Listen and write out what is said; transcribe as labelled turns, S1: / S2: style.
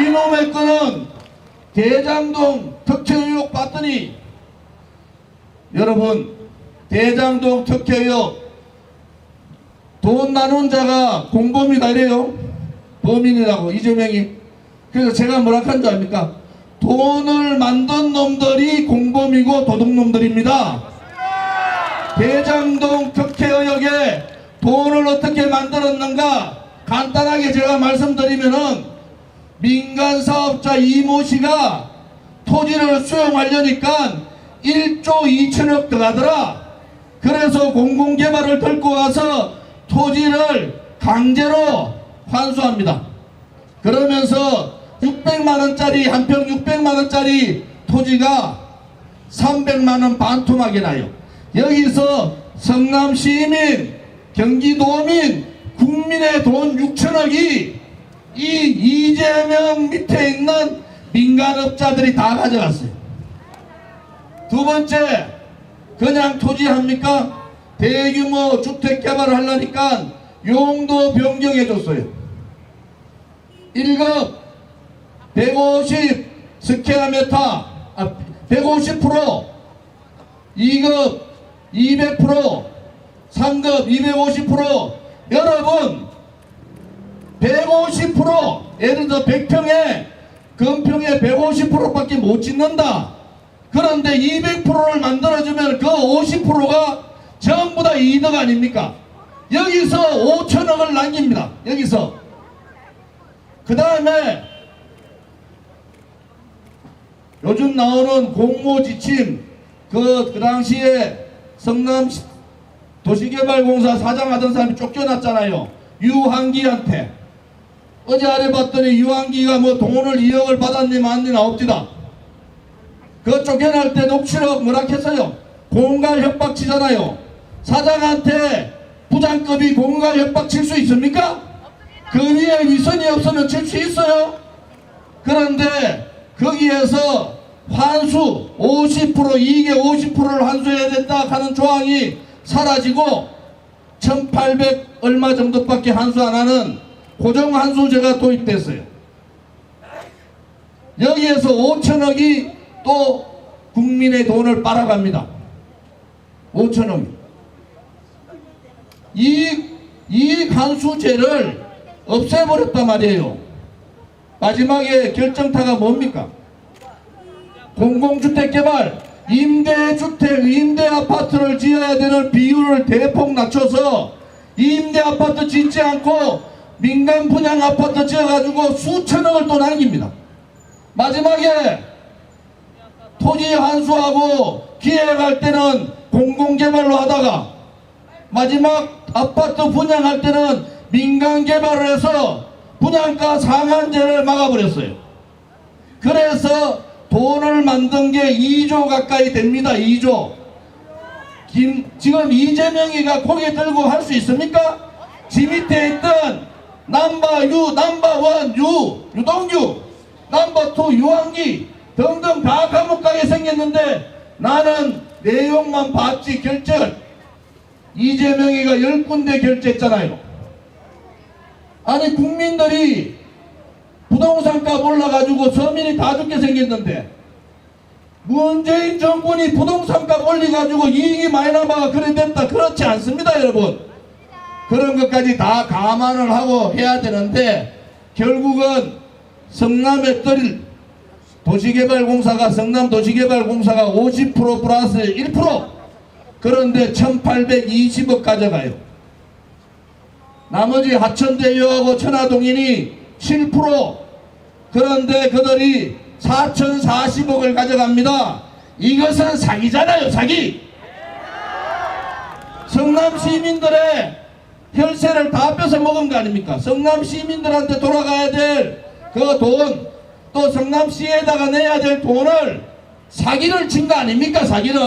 S1: 이놈의 거는 대장동 특혜 의혹 봤더니 여러분 대장동 특혜 의혹 돈 나눈 자가 공범이다 이래요. 범인이라고 이재명이. 그래서 제가 뭐라 한 줄 압니까? 돈을 만든 놈들이 공범이고 도둑놈들입니다. 대장동 특혜 의혹에 돈을 어떻게 만들었는가 간단하게 제가 말씀드리면은 민간 사업자 이모 씨가 토지를 수용하려니까 1조 2천억 들어가더라. 그래서 공공개발을 들고 와서 토지를 강제로 환수합니다. 그러면서 600만 원짜리 한 평 600만 원짜리 토지가 300만 원 반토막이 나요. 여기서 성남 시민, 경기도민, 국민의 돈 6천억이 이 이재명 밑에 있는 민간업자들이 다 가져갔어요. 두 번째, 그냥 토지합니까? 대규모 주택 개발을 하려니까 용도 변경해 줬어요. 1급 150 스퀘어미터, 아, 150% 2급 200%, 3급 250%. 여러분, 150% 예를 들어 100평에 금평에 150%밖에 못 짓는다. 그런데 200%를 만들어주면 그 50%가 전부 다 이득 아닙니까? 여기서 5천억을 남깁니다. 여기서. 그 다음에 요즘 나오는 공모 지침 그, 그 당시에 성남 시- 도시개발공사 사장 하던 사람이 쫓겨났잖아요. 유한기한테. 어제 알아봤더니 유한기가 뭐 돈을 2억을 받았니 맞니 나옵니다. 그 쫓겨날 때 녹취록 뭐라 했어요? 공갈 협박 치잖아요. 사장한테 부장급이 공갈 협박 칠 수 있습니까? 그 위에 위선이 없으면 칠 수 있어요. 그런데 거기에서 환수 50% 이익의 50%를 환수해야 된다 하는 조항이 사라지고 1800 얼마 정도밖에 환수 안 하는 고정 환수제가 도입됐어요. 여기에서 5천억이 또 국민의 돈을 빨아갑니다. 5천억이. 이, 이 환수제를 없애버렸단 말이에요. 마지막에 결정타가 뭡니까? 공공주택 개발, 임대주택, 임대아파트를 지어야 되는 비율을 대폭 낮춰서 임대아파트 짓지 않고 민간 분양 아파트 지어가지고 수천억을 또 남깁니다. 마지막에 토지 환수하고 기획할 때는 공공개발로 하다가 마지막 아파트 분양할 때는 민간 개발을 해서 분양가 상한제를 막아버렸어요. 그래서 돈을 만든 게 2조 가까이 됩니다. 2조. 김, 지금 이재명이가 고개 들고 할 수 있습니까? 지 밑에 있던 남바 유, 남바 원 유, 유동규, 남바 투 유한기. 등등 다 감옥 가게 생겼는데 나는 내용만 봤지 결정 이재명이가 열 군데 결제했잖아요. 아니 국민들이 부동산 값 올라가지고 서민이 다 죽게 생겼는데 문재인 정권이 부동산 값 올려가지고 이익이 많이 남아가 그래 됐다. 그렇지 않습니다 여러분 그런 것까지 다 감안을 하고 해야 되는데 결국은 성남에 떨 도시개발공사가 성남 도시개발공사가 50% 플러스 1% 그런데 1820억 가져가요 나머지 하천대유하고 천화동인이 7% 그런데 그들이 4,040억을 가져갑니다. 이것은 사기잖아요, 사기. 성남 시민들의 혈세를 다 뺏어 먹은 거 아닙니까? 성남 시민들한테 돌아가야 될 그 돈, 또 성남시에다가 내야 될 돈을 사기를 친 거 아닙니까? 사기를.